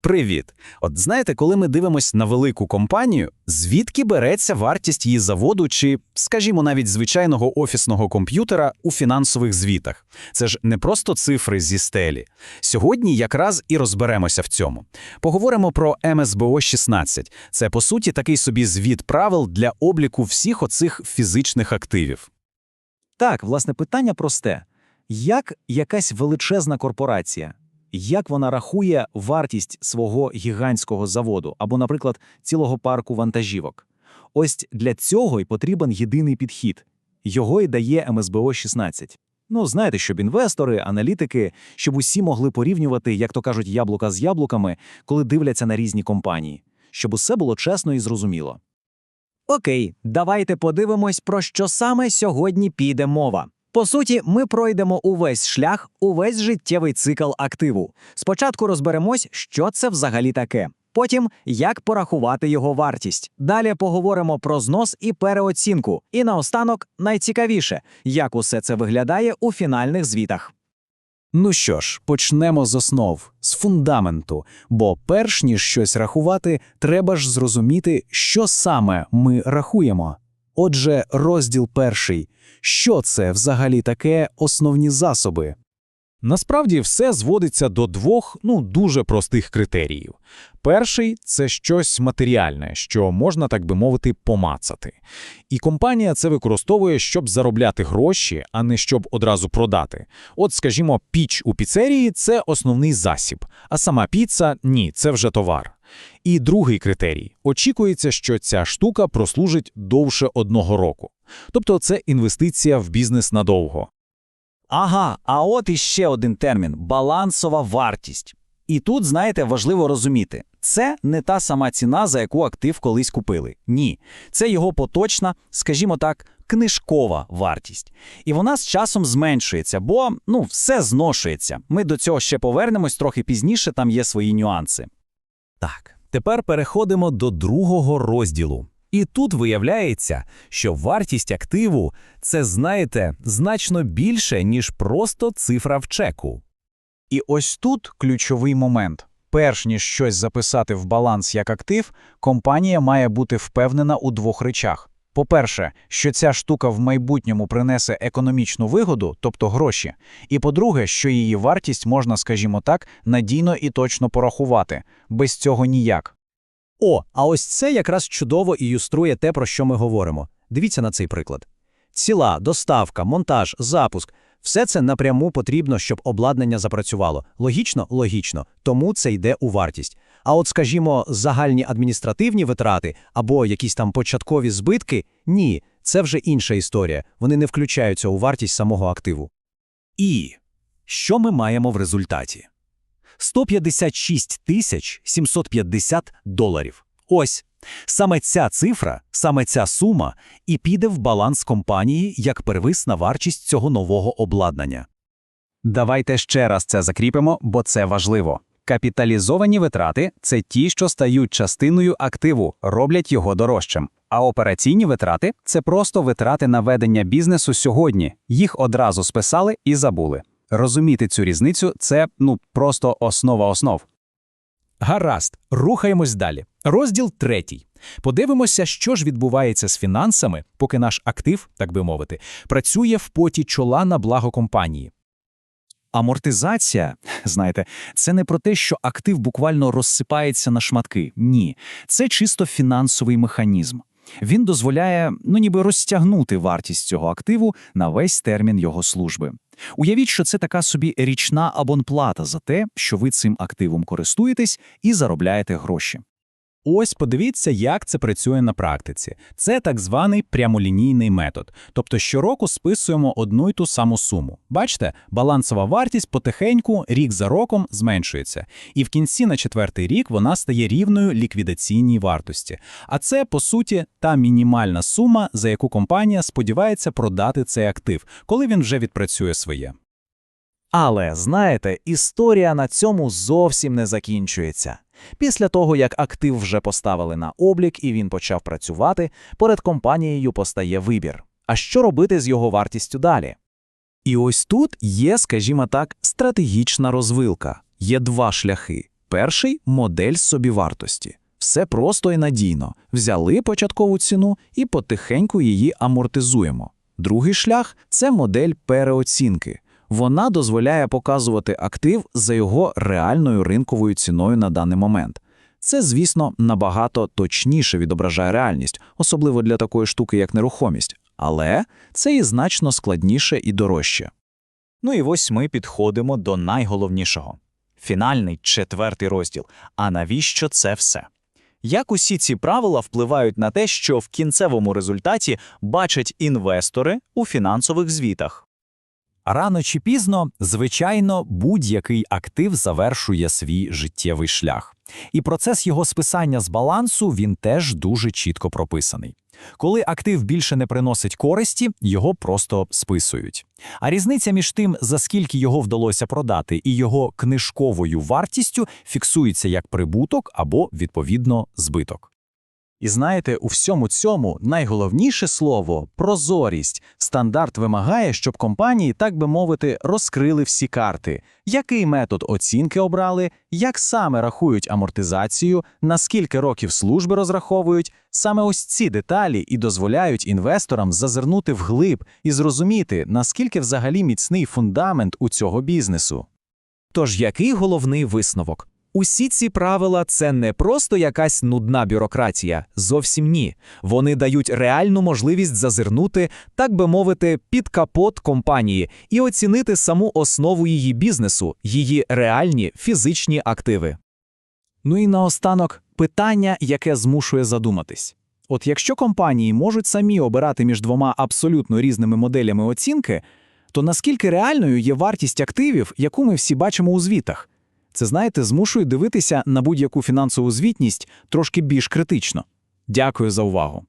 Привіт! От знаєте, коли ми дивимося на велику компанію, звідки береться вартість її заводу чи, скажімо, навіть звичайного офісного комп'ютера у фінансових звітах? Це ж не просто цифри зі стелі. Сьогодні якраз і розберемося в цьому. Поговоримо про МСБО 16. Це по суті такий собі звіт правил для обліку всіх оцих фізичних активів. Так, власне, питання просте: як якась величезна корпорація, як вона рахує вартість свого гігантського заводу або, наприклад, цілого парку вантажівок? Ось для цього й потрібен єдиний підхід. Його й дає МСБО 16. Ну, знаєте, щоб інвестори, аналітики, щоб усі могли порівнювати, як то кажуть, яблука з яблуками, коли дивляться на різні компанії, щоб усе було чесно і зрозуміло. Окей, давайте подивимось, про що саме сьогодні піде мова. По суті, ми пройдемо увесь шлях, увесь життєвий цикл активу. Спочатку розберемось, що це взагалі таке. Потім як порахувати його вартість. Далі поговоримо про знос і переоцінку. І наостанок найцікавіше, як усе це виглядає у фінальних звітах. Ну що ж, почнемо з основ, з фундаменту, бо перш ніж щось рахувати, треба ж зрозуміти, що саме ми рахуємо. Отже, розділ перший. Що це взагалі таке основні засоби? Насправді все зводиться до двох ну дуже простих критеріїв. Перший це щось матеріальне, що можна, так би мовити, помацати. І компанія це використовує, щоб заробляти гроші, а не щоб одразу продати. От, скажімо, піч у піцерії це основний засіб, а сама піца ні, це вже товар. І другий критерій очікується, що ця штука прослужить довше одного року. Тобто це інвестиція в бізнес надовго. Ага, а от іще один термін балансова вартість. І тут, знаєте, важливо розуміти, це не та сама ціна, за яку актив колись купили. Ні, це його поточна, скажімо так, книжкова вартість. І вона з часом зменшується, бо ну, все зношується. Ми до цього ще повернемось трохи пізніше, там є свої нюанси. Так, тепер переходимо до другого розділу. І тут виявляється, що вартість активу це, знаєте, значно більше, ніж просто цифра в чеку. І ось тут ключовий момент. Перш ніж щось записати в баланс як актив, компанія має бути впевнена у двох речах. По-перше, що ця штука в майбутньому принесе економічну вигоду, тобто гроші. І по-друге, що її вартість можна, скажімо так, надійно і точно порахувати. Без цього ніяк. О, а ось це якраз чудово ілюструє те, про що ми говоримо. Дивіться на цей приклад. Ціла, доставка, монтаж, запуск все це напряму потрібно, щоб обладнання запрацювало. Логічно? Логічно. Тому це йде у вартість. А от, скажімо, загальні адміністративні витрати або якісь там початкові збитки ні, це вже інша історія. Вони не включаються у вартість самого активу. І що ми маємо в результаті? 156 тисяч 750 доларів. Ось. Саме ця цифра, саме ця сума і піде в баланс компанії як первисна вартість цього нового обладнання. Давайте ще раз це закріпимо, бо це важливо. Капіталізовані витрати це ті, що стають частиною активу, роблять його дорожчим. А операційні витрати це просто витрати на ведення бізнесу сьогодні. Їх одразу списали і забули. Розуміти цю різницю це ну просто основа основ. Гаразд, рухаємось далі. Розділ третій. Подивимося, що ж відбувається з фінансами, поки наш актив, так би мовити, працює в поті чола на благо компанії. Амортизація, знаєте, це не про те, що актив буквально розсипається на шматки. Ні, це чисто фінансовий механізм. Він дозволяє, ну ніби розтягнути вартість цього активу на весь термін його служби. Уявіть, що це така собі річна абонплата за те, що ви цим активом користуєтесь і заробляєте гроші. Ось подивіться, як це працює на практиці. Це так званий прямолінійний метод. Тобто щороку списуємо одну й ту саму суму. Бачите, балансова вартість потихеньку рік за роком зменшується. І в кінці на четвертий рік вона стає рівною ліквідаційній вартості. А це, по суті, та мінімальна сума, за яку компанія сподівається продати цей актив, коли він вже відпрацює своє. Але знаєте, історія на цьому зовсім не закінчується. Після того, як актив вже поставили на облік і він почав працювати, перед компанією постає вибір. А що робити з його вартістю далі? І ось тут є, скажімо так, стратегічна розвилка. Є два шляхи. Перший модель собівартості. Все просто і надійно. Взяли початкову ціну і потихеньку її амортизуємо. Другий шлях це модель переоцінки. Вона дозволяє показувати актив за його реальною ринковою ціною на даний момент. Це, звісно, набагато точніше відображає реальність, особливо для такої штуки, як нерухомість. Але це і значно складніше і дорожче. Ну і ось ми підходимо до найголовнішого. Фінальний четвертий розділ. А навіщо це все? Як усі ці правила впливають на те, що в кінцевому результаті бачать інвестори у фінансових звітах? Рано чи пізно, звичайно, будь-який актив завершує свій життєвий шлях. І процес його списання з балансу він теж дуже чітко прописаний. Коли актив більше не приносить користі, його просто списують. А різниця між тим, за скільки його вдалося продати, і його книжковою вартістю фіксується як прибуток або, відповідно, збиток. І знаєте, у всьому цьому найголовніше слово прозорість. Стандарт вимагає, щоб компанії, так би мовити, розкрили всі карти. Який метод оцінки обрали, як саме рахують амортизацію, на скільки років служби розраховують. Саме ось ці деталі і дозволяють інвесторам зазирнути вглиб і зрозуміти, наскільки взагалі міцний фундамент у цього бізнесу. Тож який головний висновок? Усі ці правила це не просто якась нудна бюрократія, зовсім ні. Вони дають реальну можливість зазирнути, так би мовити, під капот компанії і оцінити саму основу її бізнесу, її реальні фізичні активи. Ну і наостанок питання, яке змушує задуматись. От якщо компанії можуть самі обирати між двома абсолютно різними моделями оцінки, то наскільки реальною є вартість активів, яку ми всі бачимо у звітах? Це, знаєте, змушує дивитися на будь-яку фінансову звітність трошки більш критично. Дякую за увагу.